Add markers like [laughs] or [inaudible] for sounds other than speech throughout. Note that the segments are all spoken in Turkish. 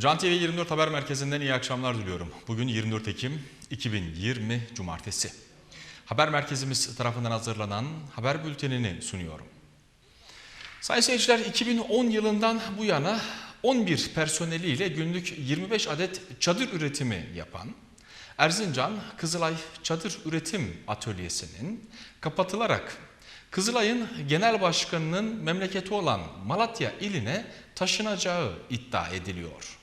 Can TV 24 Haber Merkezi'nden iyi akşamlar diliyorum. Bugün 24 Ekim 2020 Cumartesi. Haber merkezimiz tarafından hazırlanan haber bültenini sunuyorum. Sayın seyirciler 2010 yılından bu yana 11 personeliyle günlük 25 adet çadır üretimi yapan Erzincan Kızılay Çadır Üretim Atölyesi'nin kapatılarak Kızılay'ın genel başkanının memleketi olan Malatya iline taşınacağı iddia ediliyor.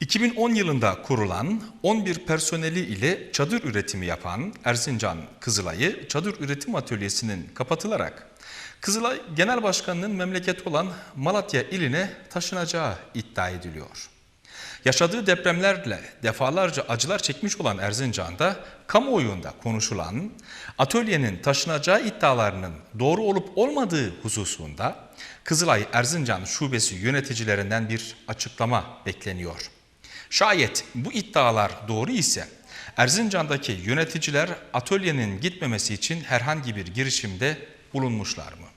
2010 yılında kurulan 11 personeli ile çadır üretimi yapan Erzincan Kızılay'ı Çadır Üretim Atölyesi'nin kapatılarak Kızılay Genel Başkanı'nın memleketi olan Malatya iline taşınacağı iddia ediliyor. Yaşadığı depremlerle defalarca acılar çekmiş olan Erzincan'da kamuoyunda konuşulan atölyenin taşınacağı iddialarının doğru olup olmadığı hususunda Kızılay Erzincan Şubesi yöneticilerinden bir açıklama bekleniyor. Şayet bu iddialar doğru ise Erzincan'daki yöneticiler atölyenin gitmemesi için herhangi bir girişimde bulunmuşlar mı?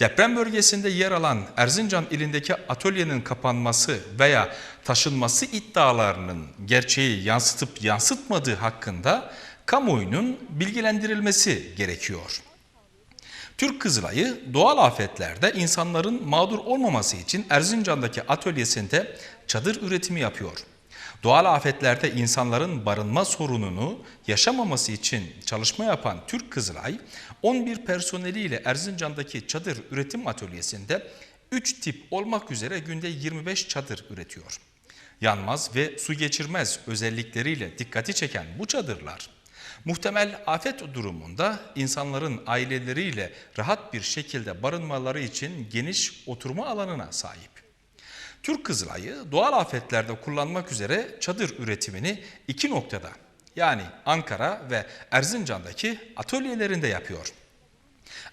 Deprem bölgesinde yer alan Erzincan ilindeki atölyenin kapanması veya taşınması iddialarının gerçeği yansıtıp yansıtmadığı hakkında kamuoyunun bilgilendirilmesi gerekiyor. Türk Kızılay'ı doğal afetlerde insanların mağdur olmaması için Erzincan'daki atölyesinde çadır üretimi yapıyor. Doğal afetlerde insanların barınma sorununu yaşamaması için çalışma yapan Türk Kızılay, 11 personeliyle Erzincan'daki çadır üretim atölyesinde 3 tip olmak üzere günde 25 çadır üretiyor. Yanmaz ve su geçirmez özellikleriyle dikkati çeken bu çadırlar, muhtemel afet durumunda insanların aileleriyle rahat bir şekilde barınmaları için geniş oturma alanına sahip. Türk Kızılay'ı doğal afetlerde kullanmak üzere çadır üretimini iki noktada yani Ankara ve Erzincan'daki atölyelerinde yapıyor.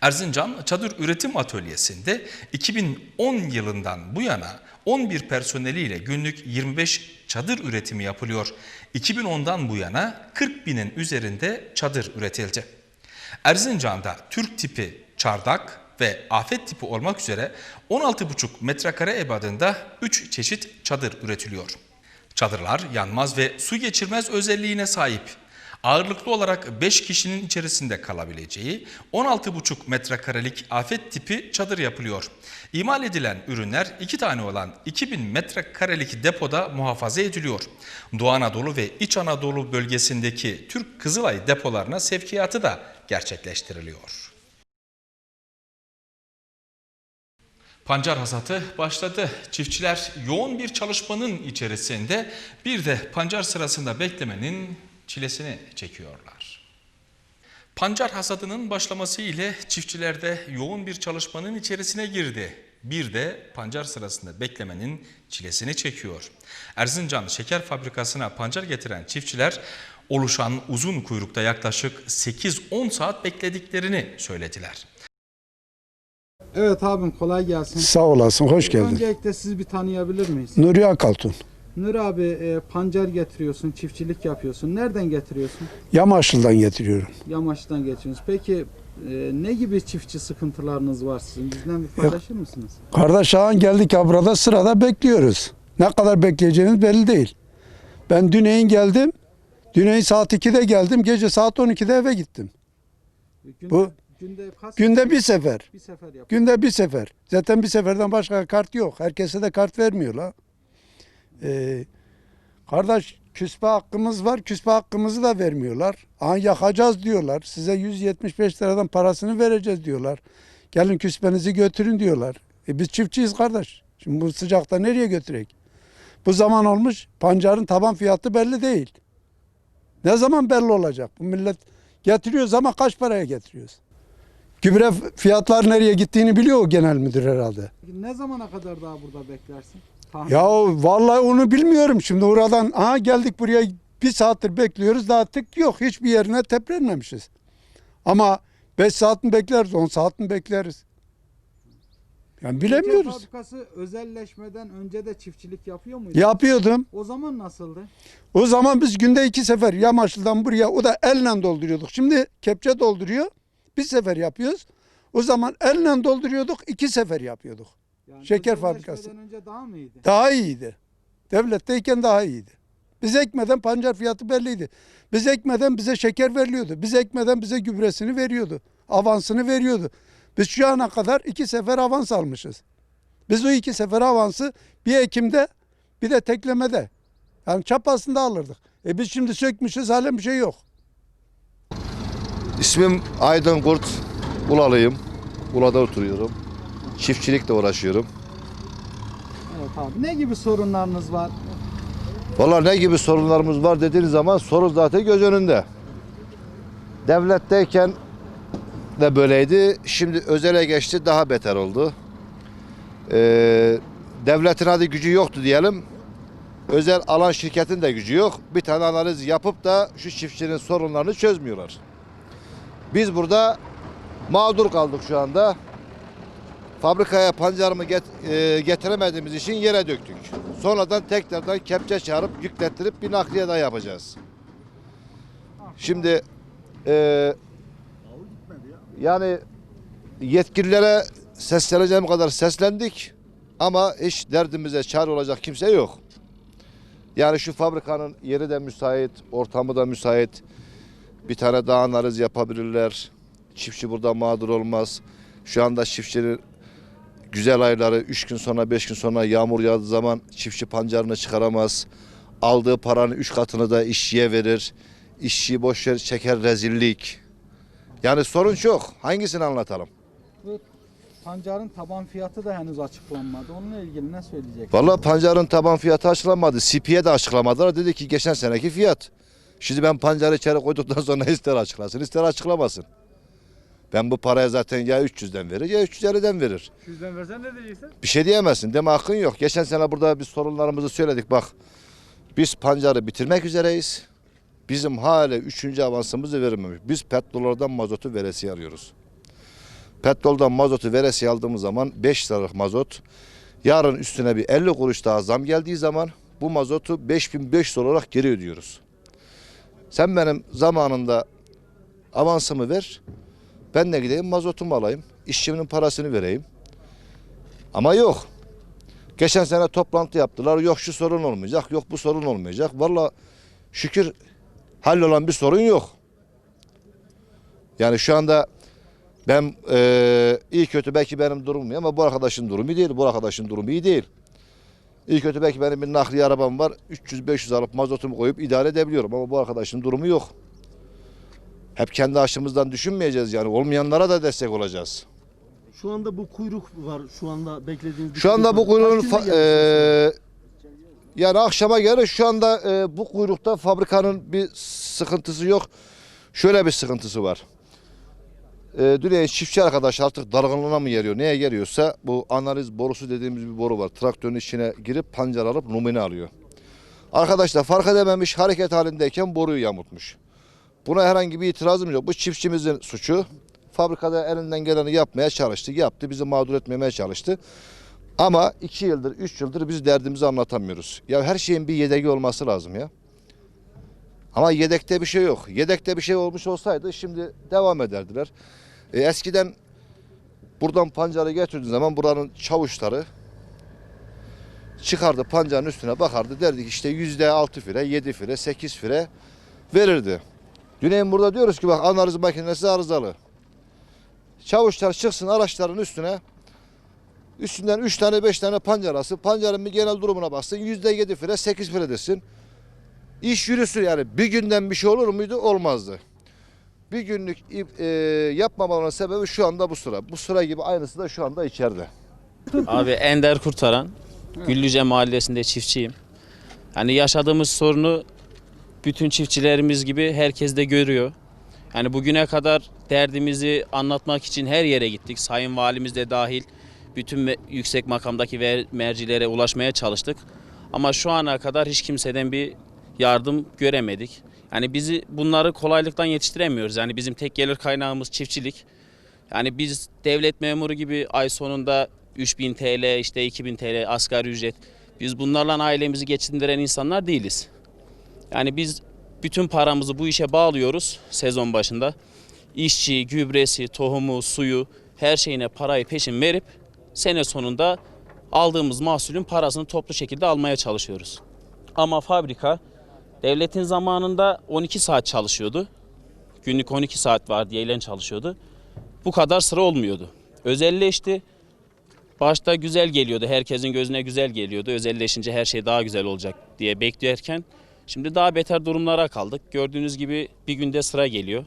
Erzincan Çadır Üretim Atölyesi'nde 2010 yılından bu yana 11 personeliyle günlük 25 çadır üretimi yapılıyor. 2010'dan bu yana 40 binin üzerinde çadır üretildi. Erzincan'da Türk tipi çardak ve afet tipi olmak üzere 16,5 metrekare ebadında 3 çeşit çadır üretiliyor. Çadırlar yanmaz ve su geçirmez özelliğine sahip. Ağırlıklı olarak 5 kişinin içerisinde kalabileceği 16,5 metrekarelik afet tipi çadır yapılıyor. İmal edilen ürünler 2 tane olan 2000 metrekarelik depoda muhafaza ediliyor. Doğu Anadolu ve İç Anadolu bölgesindeki Türk Kızılay depolarına sevkiyatı da gerçekleştiriliyor. Pancar hasatı başladı. Çiftçiler yoğun bir çalışmanın içerisinde bir de pancar sırasında beklemenin çilesini çekiyorlar. Pancar hasadının başlaması ile çiftçiler de yoğun bir çalışmanın içerisine girdi. Bir de pancar sırasında beklemenin çilesini çekiyor. Erzincan Şeker Fabrikası'na pancar getiren çiftçiler oluşan uzun kuyrukta yaklaşık 8-10 saat beklediklerini söylediler. Evet abim kolay gelsin. Sağ olasın, hoş geldin. Öncelikle sizi bir tanıyabilir miyiz? Nuri Akaltun. Nur abi e, pancar getiriyorsun, çiftçilik yapıyorsun. Nereden getiriyorsun? Yamaçlı'dan getiriyorum. Yamaçtan getiriyorsunuz. Peki e, ne gibi çiftçi sıkıntılarınız var sizin? Bizden bir paylaşır mısınız? Kardeş ağan geldik ha burada sırada bekliyoruz. Ne kadar bekleyeceğimiz belli değil. Ben düneyin geldim. Düneyin saat 2'de geldim. Gece saat 12'de eve gittim. Günde, Bu- günde kaç Günde bir sefer. bir sefer yap. Günde bir sefer. Zaten bir seferden başka kart yok. Herkese de kart vermiyorlar. Ee, kardeş küspe hakkımız var. Küspe hakkımızı da vermiyorlar. Aha yakacağız diyorlar. Size 175 liradan parasını vereceğiz diyorlar. Gelin küspenizi götürün diyorlar. E biz çiftçiyiz kardeş. Şimdi bu sıcakta nereye götürek? Bu zaman olmuş pancarın taban fiyatı belli değil. Ne zaman belli olacak? Bu millet getiriyoruz ama kaç paraya getiriyoruz? Gübre fiyatlar nereye gittiğini biliyor genel müdür herhalde. Ne zamana kadar daha burada beklersin? Tahmin- Ya vallahi onu bilmiyorum şimdi oradan aha geldik buraya bir saattir bekliyoruz daha tık yok hiçbir yerine teprenmemişiz. Ama 5 saat mi bekleriz 10 saat mi bekleriz? Yani Şeker bilemiyoruz. fabrikası özelleşmeden önce de çiftçilik yapıyor muydu? Yapıyordum. O zaman nasıldı? O zaman biz günde iki sefer Yamaçlı'dan buraya o da elle dolduruyorduk. Şimdi kepçe dolduruyor. Bir sefer yapıyoruz. O zaman elle dolduruyorduk. iki sefer yapıyorduk. Yani Şeker fabrikası. önce daha mı iyiydi? Daha iyiydi. Devletteyken daha iyiydi. Biz ekmeden pancar fiyatı belliydi. Biz ekmeden bize şeker veriliyordu. Biz ekmeden bize gübresini veriyordu. Avansını veriyordu. Biz şu ana kadar iki sefer avans almışız. Biz o iki sefer avansı bir Ekim'de bir de teklemede. Yani çapasında alırdık. E biz şimdi sökmüşüz halen bir şey yok. İsmim Aydın Kurt. Ulalıyım. Ula'da oturuyorum. Çiftçilikle uğraşıyorum. Evet abi. Ne gibi sorunlarınız var? Vallahi ne gibi sorunlarımız var dediğiniz zaman sorun zaten göz önünde. Devletteyken de böyleydi. Şimdi özele geçti daha beter oldu. Ee, devletin hadi gücü yoktu diyelim. Özel alan şirketin de gücü yok. Bir tane analiz yapıp da şu çiftçinin sorunlarını çözmüyorlar. Biz burada mağdur kaldık şu anda. Fabrikaya pancarımı get- e, getiremediğimiz için yere döktük. Sonradan tekrardan kepçe çağırıp yüklettirip bir nakliye daha yapacağız. Şimdi e, yani yetkililere sesleneceğim kadar seslendik ama hiç derdimize çare olacak kimse yok. Yani şu fabrikanın yeri de müsait, ortamı da müsait. Bir tane daha analiz yapabilirler. Çiftçi burada mağdur olmaz. Şu anda çiftçinin güzel ayları 3 gün sonra 5 gün sonra yağmur yağdığı zaman çiftçi pancarını çıkaramaz. Aldığı paranın 3 katını da işçiye verir. İşçiyi boş yer çeker rezillik. Yani sorun çok. Hangisini anlatalım? Bu pancarın taban fiyatı da henüz açıklanmadı. Onunla ilgili ne söyleyecek? Vallahi pancarın taban fiyatı açıklanmadı. CP'ye de açıklamadılar. Dedi ki geçen seneki fiyat. Şimdi ben pancarı içeri koyduktan sonra [laughs] ister açıklasın ister açıklamasın. Ben bu paraya zaten ya 300'den verir ya 350'den verir. 200'den versen ne diyeceksin? Bir şey diyemezsin. Deme hakkın yok. Geçen sene burada biz sorunlarımızı söyledik. Bak biz pancarı bitirmek üzereyiz. Bizim hala üçüncü avansımızı verilmemiş. Biz petrollerden mazotu veresiye alıyoruz. Petroldan mazotu veresiye aldığımız zaman 5 liralık mazot. Yarın üstüne bir 50 kuruş daha zam geldiği zaman bu mazotu 5500 olarak geri ödüyoruz. Sen benim zamanında avansımı ver. Ben de gideyim mazotumu alayım. İşçimin parasını vereyim. Ama yok. Geçen sene toplantı yaptılar. Yok şu sorun olmayacak, yok bu sorun olmayacak. Valla şükür hallolan bir sorun yok. Yani şu anda ben eee iyi kötü belki benim durumum ama bu arkadaşın durumu iyi değil. Bu arkadaşın durumu iyi değil. İyi kötü belki benim bir nakliye arabam var. 300-500 alıp mazotumu koyup idare edebiliyorum ama bu arkadaşın durumu yok. Hep kendi aşımızdan düşünmeyeceğiz yani. Olmayanlara da destek olacağız. Şu anda bu kuyruk var. Şu anda beklediğiniz Şu anda bu kuyruğun fa- eee, yani akşama göre şu anda eee, bu kuyrukta fabrikanın bir sıkıntısı yok. Şöyle bir sıkıntısı var. Eee Dünya çiftçi arkadaş artık dargınlığına mı geliyor? Neye geliyorsa bu analiz borusu dediğimiz bir boru var. Traktörün içine girip pancar alıp numune alıyor. Arkadaş da fark edememiş hareket halindeyken boruyu yamutmuş. Buna herhangi bir itirazım yok. Bu çiftçimizin suçu. Fabrikada elinden geleni yapmaya çalıştı. Yaptı. Bizi mağdur etmemeye çalıştı. Ama iki yıldır, üç yıldır biz derdimizi anlatamıyoruz. Ya her şeyin bir yedeği olması lazım ya. Ama yedekte bir şey yok. Yedekte bir şey olmuş olsaydı şimdi devam ederdiler. E, eskiden buradan pancarı getirdiğin zaman buranın çavuşları çıkardı pancarın üstüne bakardı derdi ki işte yüzde altı fire, yedi fire, sekiz fire verirdi. Düneyin burada diyoruz ki bak analiz makinesi arızalı. Çavuşlar çıksın araçların üstüne Üstünden 3 tane 5 tane pancar alsın. Pancarın bir genel durumuna baksın. %7 fire 8 fire desin. İş yürüsün yani. Bir günden bir şey olur muydu? Olmazdı. Bir günlük e, yapmamaların sebebi şu anda bu sıra. Bu sıra gibi aynısı da şu anda içeride. Abi Ender Kurtaran. Güllüce Mahallesi'nde çiftçiyim. Yani yaşadığımız sorunu bütün çiftçilerimiz gibi herkes de görüyor. Yani bugüne kadar derdimizi anlatmak için her yere gittik. Sayın Valimiz de dahil bütün me- yüksek makamdaki mercilere ulaşmaya çalıştık. Ama şu ana kadar hiç kimseden bir yardım göremedik. Yani bizi bunları kolaylıktan yetiştiremiyoruz. Yani bizim tek gelir kaynağımız çiftçilik. Yani biz devlet memuru gibi ay sonunda 3000 TL işte 2000 TL asgari ücret. Biz bunlarla ailemizi geçindiren insanlar değiliz. Yani biz bütün paramızı bu işe bağlıyoruz sezon başında. İşçi, gübresi, tohumu, suyu her şeyine parayı peşin verip sene sonunda aldığımız mahsulün parasını toplu şekilde almaya çalışıyoruz. Ama fabrika devletin zamanında 12 saat çalışıyordu. Günlük 12 saat var diye eğlen çalışıyordu. Bu kadar sıra olmuyordu. Özelleşti. Başta güzel geliyordu. Herkesin gözüne güzel geliyordu. Özelleşince her şey daha güzel olacak diye beklerken şimdi daha beter durumlara kaldık. Gördüğünüz gibi bir günde sıra geliyor.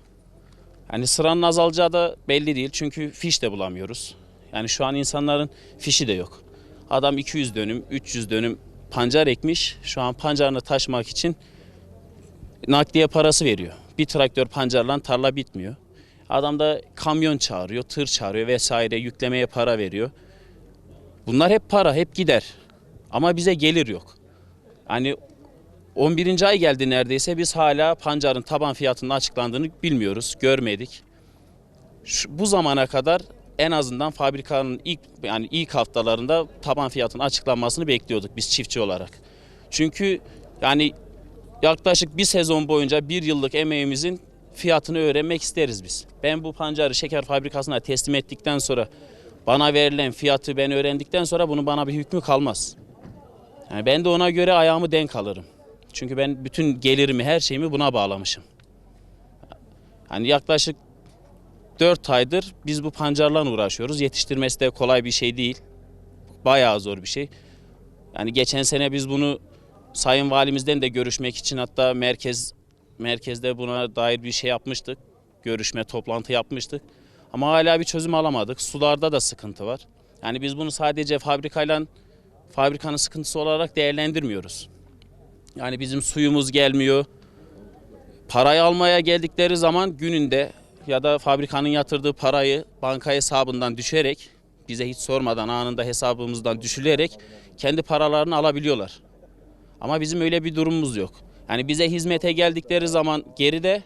Hani sıranın azalacağı da belli değil. Çünkü fiş de bulamıyoruz. Yani şu an insanların fişi de yok. Adam 200 dönüm, 300 dönüm pancar ekmiş. Şu an pancarını taşımak için nakliye parası veriyor. Bir traktör pancarla tarla bitmiyor. Adam da kamyon çağırıyor, tır çağırıyor vesaire yüklemeye para veriyor. Bunlar hep para, hep gider. Ama bize gelir yok. Hani 11. ay geldi neredeyse biz hala pancarın taban fiyatının açıklandığını bilmiyoruz, görmedik. Şu, bu zamana kadar en azından fabrikanın ilk yani ilk haftalarında taban fiyatının açıklanmasını bekliyorduk biz çiftçi olarak. Çünkü yani yaklaşık bir sezon boyunca bir yıllık emeğimizin fiyatını öğrenmek isteriz biz. Ben bu pancarı şeker fabrikasına teslim ettikten sonra bana verilen fiyatı ben öğrendikten sonra bunun bana bir hükmü kalmaz. Yani ben de ona göre ayağımı denk alırım. Çünkü ben bütün gelirimi, her şeyimi buna bağlamışım. Hani yaklaşık 4 aydır biz bu pancarla uğraşıyoruz. Yetiştirmesi de kolay bir şey değil. Bayağı zor bir şey. Yani geçen sene biz bunu Sayın Valimizden de görüşmek için hatta merkez merkezde buna dair bir şey yapmıştık. Görüşme, toplantı yapmıştık. Ama hala bir çözüm alamadık. Sularda da sıkıntı var. Yani biz bunu sadece fabrikayla fabrikanın sıkıntısı olarak değerlendirmiyoruz. Yani bizim suyumuz gelmiyor. Parayı almaya geldikleri zaman gününde ya da fabrikanın yatırdığı parayı banka hesabından düşerek bize hiç sormadan anında hesabımızdan düşülerek kendi paralarını alabiliyorlar. Ama bizim öyle bir durumumuz yok. Yani bize hizmete geldikleri zaman geride,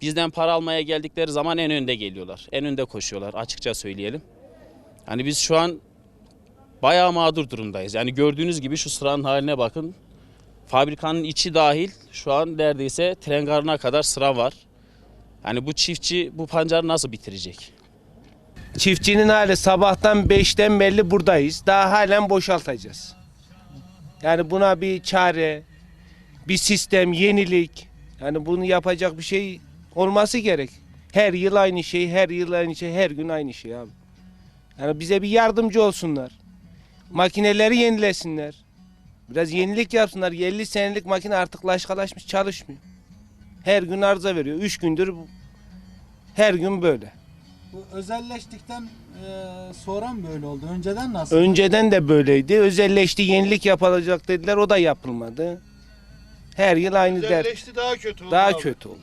bizden para almaya geldikleri zaman en önde geliyorlar. En önde koşuyorlar açıkça söyleyelim. Yani biz şu an bayağı mağdur durumdayız. Yani gördüğünüz gibi şu sıranın haline bakın. Fabrikanın içi dahil şu an neredeyse tren garına kadar sıra var. Yani bu çiftçi bu pancarı nasıl bitirecek? Çiftçinin hali sabahtan 5'ten belli buradayız. Daha halen boşaltacağız. Yani buna bir çare, bir sistem, yenilik. Yani bunu yapacak bir şey olması gerek. Her yıl aynı şey, her yıl aynı şey, her gün aynı şey abi. Yani bize bir yardımcı olsunlar. Makineleri yenilesinler. Biraz yenilik yapsınlar. 50 senelik makine artık laşkalaşmış çalışmıyor. Her gün arıza veriyor. 3 gündür her gün böyle. Bu özelleştikten e, sonra mı böyle oldu? Önceden nasıl? Önceden de böyleydi. Özelleşti, yenilik yapılacak dediler. O da yapılmadı. Her yıl aynı dert. Özelleşti daha kötü oldu. Daha abi. kötü oldu.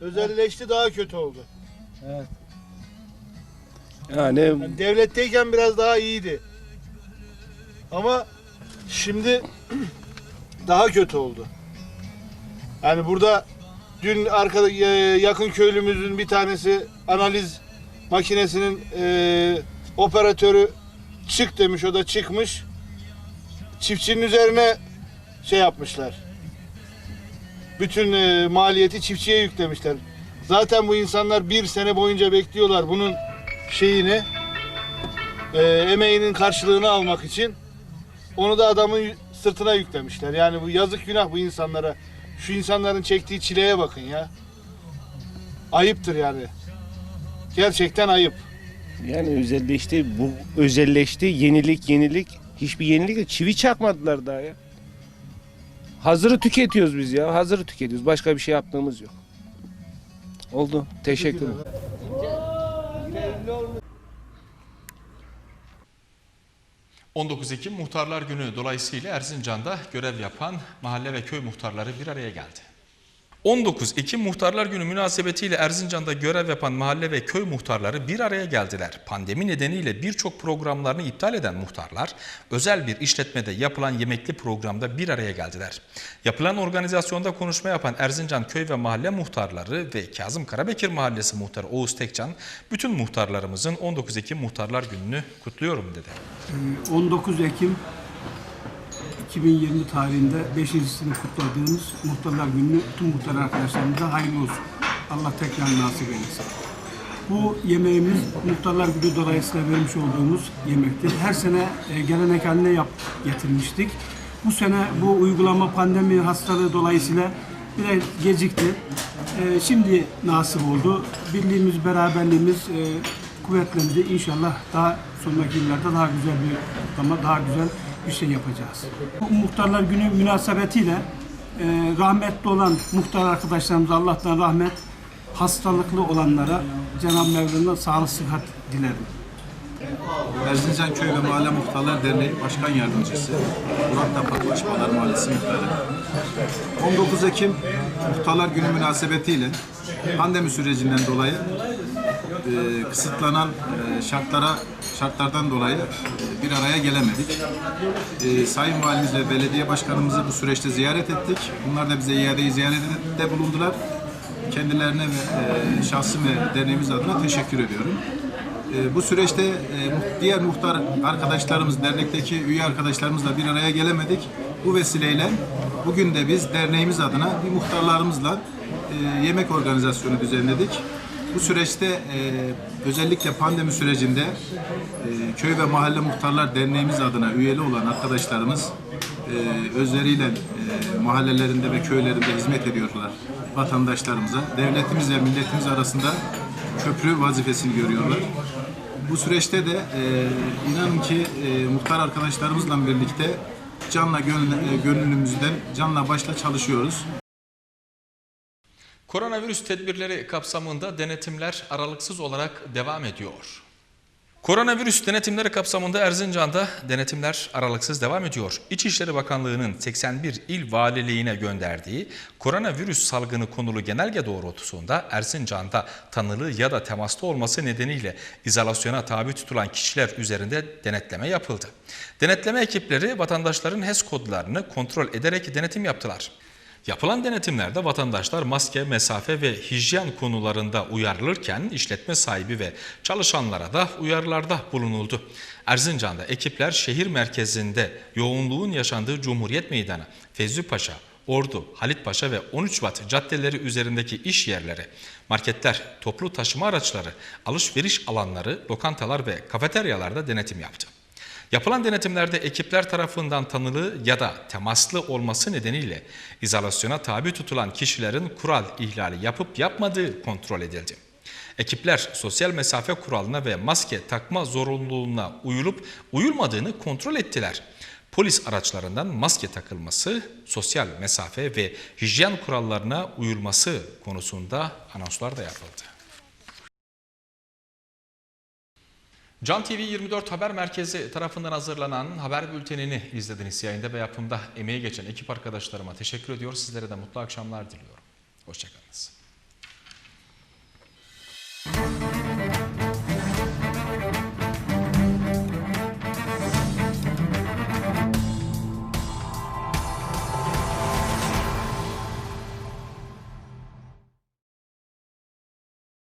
Özelleşti daha kötü oldu. Yani Yani devletteyken biraz daha iyiydi. Ama şimdi [clears throat] daha kötü oldu. Yani burada dün arkada e, yakın köylümüzün bir tanesi analiz makinesinin e, operatörü çık demiş o da çıkmış. Çiftçinin üzerine şey yapmışlar. Bütün e, maliyeti çiftçiye yüklemişler. Zaten bu insanlar bir sene boyunca bekliyorlar bunun şeyini e, emeğinin karşılığını almak için onu da adamın sırtına yüklemişler. Yani bu yazık günah bu insanlara. Şu insanların çektiği çileye bakın ya. Ayıptır yani. Gerçekten ayıp. yani özelleşti, bu özelleşti, yenilik, yenilik. Hiçbir yenilik yok. Çivi çakmadılar daha ya. Hazırı tüketiyoruz biz ya. Hazırı tüketiyoruz. Başka bir şey yaptığımız yok. Oldu. Teşekkür ederim. Teşekkür 19 Ekim Muhtarlar Günü dolayısıyla Erzincan'da görev yapan mahalle ve köy muhtarları bir araya geldi. 19 Ekim Muhtarlar Günü münasebetiyle Erzincan'da görev yapan mahalle ve köy muhtarları bir araya geldiler. Pandemi nedeniyle birçok programlarını iptal eden muhtarlar özel bir işletmede yapılan yemekli programda bir araya geldiler. Yapılan organizasyonda konuşma yapan Erzincan köy ve mahalle muhtarları ve Kazım Karabekir Mahallesi muhtarı Oğuz Tekcan bütün muhtarlarımızın 19 Ekim Muhtarlar Günü'nü kutluyorum dedi. 19 Ekim 2020 tarihinde 5. sınıf kutladığımız Muhtarlar Günü'nü tüm muhtar arkadaşlarımıza hayırlı olsun. Allah tekrar nasip eylesin. Bu yemeğimiz Muhtarlar Günü dolayısıyla vermiş olduğumuz yemektir. Her sene e, gelenek haline yap, getirmiştik. Bu sene bu uygulama pandemi hastalığı dolayısıyla biraz gecikti. E, şimdi nasip oldu. Birliğimiz, beraberliğimiz e, kuvvetlendi. İnşallah daha sonraki yıllarda daha güzel bir kutlama, daha güzel bir şey yapacağız. Bu Muhtarlar Günü münasebetiyle e, rahmetli olan muhtar arkadaşlarımıza Allah'tan rahmet, hastalıklı olanlara Cenab-ı Mevla'ndan sağlık sıhhat dilerim. Erzincan Köy ve Mahalle Muhtarlar Derneği Başkan Yardımcısı Murat Tapak Başbalar Mahallesi Muhtarı 19 Ekim Muhtarlar Günü münasebetiyle pandemi sürecinden dolayı e, kısıtlanan e, şartlara şartlardan dolayı e, bir araya gelemedik. E, Sayın Valimiz ve Belediye Başkanımızı bu süreçte ziyaret ettik. Bunlar da bize iadeyi ziyarette bulundular. Kendilerine ve e, şahsım ve derneğimiz adına teşekkür ediyorum. E, bu süreçte e, diğer muhtar arkadaşlarımız, dernekteki üye arkadaşlarımızla bir araya gelemedik. Bu vesileyle bugün de biz derneğimiz adına bir muhtarlarımızla e, yemek organizasyonu düzenledik. Bu süreçte e, özellikle pandemi sürecinde e, köy ve mahalle muhtarlar derneğimiz adına üyeli olan arkadaşlarımız e, özleriyle e, mahallelerinde ve köylerinde hizmet ediyorlar vatandaşlarımıza. Devletimiz ve milletimiz arasında köprü vazifesini görüyorlar. Bu süreçte de e, inanın ki e, muhtar arkadaşlarımızla birlikte canla e, gönlümüzden canla başla çalışıyoruz. Koronavirüs tedbirleri kapsamında denetimler aralıksız olarak devam ediyor. Koronavirüs denetimleri kapsamında Erzincan'da denetimler aralıksız devam ediyor. İçişleri Bakanlığı'nın 81 il valiliğine gönderdiği koronavirüs salgını konulu genelge doğrultusunda Erzincan'da tanılı ya da temaslı olması nedeniyle izolasyona tabi tutulan kişiler üzerinde denetleme yapıldı. Denetleme ekipleri vatandaşların HES kodlarını kontrol ederek denetim yaptılar. Yapılan denetimlerde vatandaşlar maske, mesafe ve hijyen konularında uyarılırken işletme sahibi ve çalışanlara da uyarılarda bulunuldu. Erzincan'da ekipler şehir merkezinde yoğunluğun yaşandığı Cumhuriyet Meydanı, Fevzi Paşa, Ordu, Halit Paşa ve 13 Şubat caddeleri üzerindeki iş yerleri, marketler, toplu taşıma araçları, alışveriş alanları, lokantalar ve kafeteryalarda denetim yaptı. Yapılan denetimlerde ekipler tarafından tanılı ya da temaslı olması nedeniyle izolasyona tabi tutulan kişilerin kural ihlali yapıp yapmadığı kontrol edildi. Ekipler sosyal mesafe kuralına ve maske takma zorunluluğuna uyulup uyulmadığını kontrol ettiler. Polis araçlarından maske takılması, sosyal mesafe ve hijyen kurallarına uyulması konusunda anonslar da yapıldı. Can TV 24 Haber Merkezi tarafından hazırlanan haber bültenini izlediniz. Yayında ve yapımda emeği geçen ekip arkadaşlarıma teşekkür ediyor. Sizlere de mutlu akşamlar diliyorum. Hoşçakalınız.